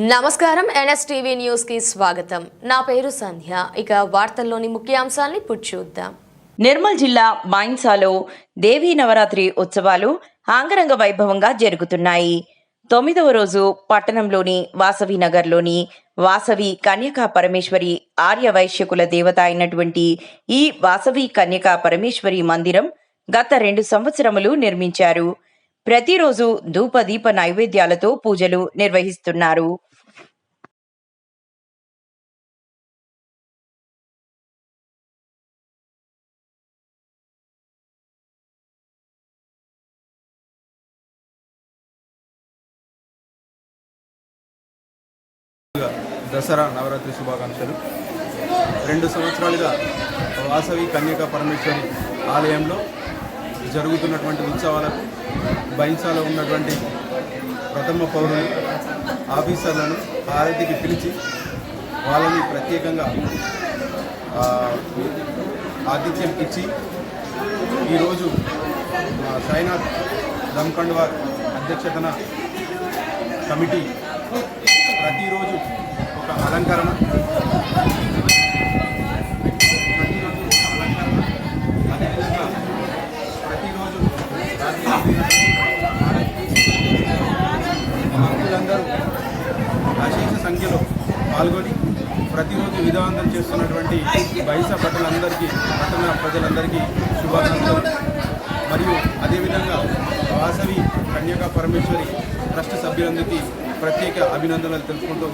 నమస్కారం. ఎన్ఎస్టీవీ న్యూస్కి స్వాగతం. నా పేరు సంధ్య. ఇక వార్తల్లోని ముఖ్యాంశాలని చూద్దాం. నిర్మల్ జిల్లా మాయిన్సాలో దేవీ నవరాత్రి ఉత్సవాలు ఆంగరంగ వైభవంగా జరుగుతున్నాయి. తొమ్మిదవ రోజు పట్టణంలోని వాసవి నగర్లోని వాసవి కన్యకా పరమేశ్వరి ఆర్య వైశ్యకుల దేవత అయినటువంటి ఈ వాసవి కన్యకా పరమేశ్వరి మందిరం గత రెండు సంవత్సరములు నిర్మించారు. ప్రతిరోజు ధూపదీప నైవేద్యాలతో పూజలు నిర్వహిస్తున్నారు. దసరా నవరాత్రి శుభాకాంక్షలు. రెండు సంవత్సరాలుగా వాసవి కన్యక పరమేశ్వరి ఆలయంలో జరుగుతున్నటువంటి ఉత్సవాలకు బైన్సాలో ఉన్నటువంటి ప్రథమ పౌరులు ఆఫీసర్లను హారతికి పిలిచి వాళ్ళని ప్రత్యేకంగా ఆతిథ్యం ఇచ్చి ఈరోజు సైనాథ్ సాయినాథ్ దమ్కండ్వార్ అధ్యక్షతన కమిటీ ప్రతిరోజు అలంకరణ. ప్రతిరోజు అదేవిధంగా ప్రతిరోజు అశేష సంఖ్యలో పాల్గొని ప్రతిరోజు విధానం చేస్తున్నటువంటి బైసా పట్టణందరికీ పట్టణ ప్రజలందరికీ శుభాకాంక్షలు. మరియు అదేవిధంగా వాసవి కన్యకా పరమేశ్వరి ట్రస్ట్ సభ్యులందరికీ ప్రత్యేక అభినందనలు తెలుపుకుంటూ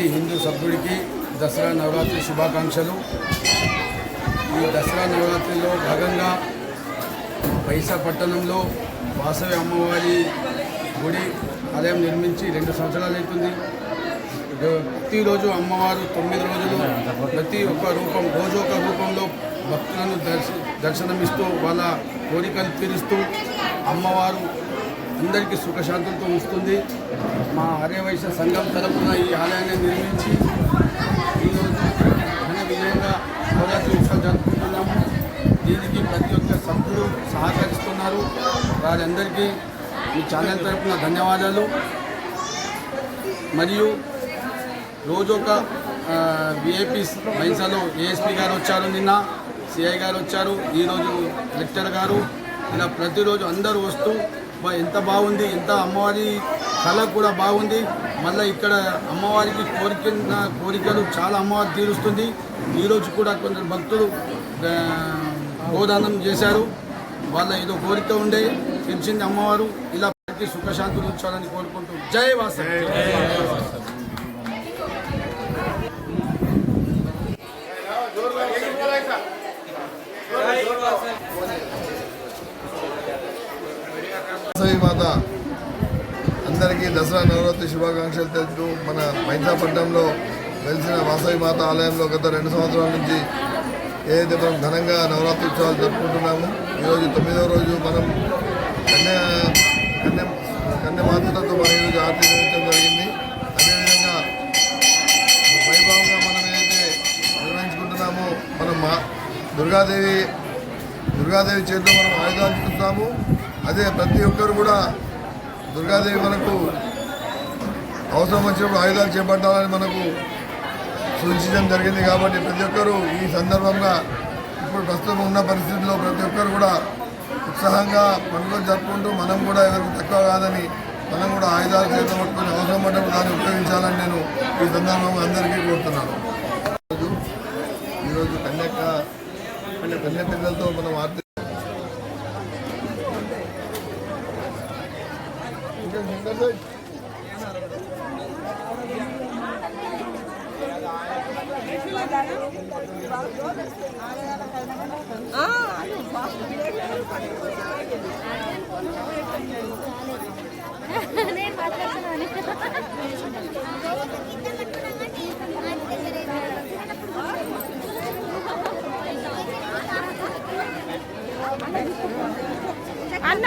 ప్రతి హిందూ సభ్యుడికి దసరా నవరాత్రి శుభాకాంక్షలు. ఈ దసరా నవరాత్రిలో భాగంగా పైసా పట్టణంలో వాసవి అమ్మవారి గుడి ఆలయం నిర్మించి రెండు సంవత్సరాలు అవుతుంది. ప్రతిరోజు అమ్మవారు తొమ్మిది రోజులు ప్రతి ఒక్క రూపం రోజు ఒక రూపంలో భక్తులను దర్శ దర్శనమిస్తూ వాళ్ళ కోరికలు తీరుస్తూ అమ్మవారు అందరికీ సుఖశాంతులతో ఉంచుతుంది మా ఆర్యవైశ్య సంఘం తరపున ఈ ఆలయాన్ని నిర్మించి ఈరోజు ఘన విజయంగా నవరాత్రి ఉత్సవం జరుపుకుంటున్నాము. దీనికి ప్రతి ఒక్క సభ్యులు సహకరిస్తున్నారు. వారందరికీ మీ ఛానల్ తరపున ధన్యవాదాలు. మరియు రోజు ఒక విఐపీ మైన్సాలో ఏఎస్పీ గారు వచ్చారు నిన్న సిఐ గారు వచ్చారు. ఈరోజు లెక్చర్ గారు. ఇలా ప్రతిరోజు అందరూ వస్తూ ఎంత బాగుంది ఎంత అమ్మవారి కళ కూడా బాగుంది. మళ్ళీ ఇక్కడ అమ్మవారికి కోరిక కోరికలు చాలా అమ్మవారు తీరుస్తుంది. ఈరోజు కూడా కొందరు భక్తులు గోదానం చేశారు. వాళ్ళ ఏదో కోరిక ఉండే తెలిసింది అమ్మవారు. ఇలా ప్రతి సుఖశాంతులు ఉంచాలని కోరుకుంటూ జై వాస వాసవి. మాత అందరికీ దసరా నవరాత్రి శుభాకాంక్షలు తెలుపుతూ మన మైదాపట్నంలో వెలిసిన వాసవి మాత ఆలయంలో గత రెండు సంవత్సరాల నుంచి ఏదైతే మనం ఘనంగా నవరాత్రి ఉత్సవాలు జరుపుకుంటున్నాము. ఈరోజు తొమ్మిదవ రోజు మనం కన్య కన్య కన్యమాతృతో మనం ఈరోజు ఆర్తి నిర్వహించడం జరిగింది. అదేవిధంగా వైభవంగా మనం ఏదైతే నిర్వహించుకుంటున్నామో మనం మా దుర్గాదేవి దుర్గాదేవి చేతిలో మనం ఆయుధాలు చూస్తాము అదే ప్రతి ఒక్కరు కూడా దుర్గాదేవి మనకు అవసరం వచ్చినప్పుడు ఆయుధాలు చేపట్టాలని మనకు సూచించడం జరిగింది కాబట్టి ప్రతి ఒక్కరూ ఈ సందర్భంగా ఇప్పుడు ప్రస్తుతం ఉన్న పరిస్థితుల్లో ప్రతి ఒక్కరు కూడా ఉత్సాహంగా పండుగలు జరుపుకుంటూ మనం కూడా ఎవరికి తక్కువ కాదని మనం కూడా ఆయుధాలు చేత పట్టుకుని అవసరం పడ్డప్పుడు దాన్ని ఉపయోగించాలని నేను ఈ సందర్భంగా అందరికీ కోరుతున్నాను. ఈరోజు ఈరోజు కన్యక కన్య పిల్లలతో మనం ఆర్థిక నేను మాట్లాడుతున్నాను అన్న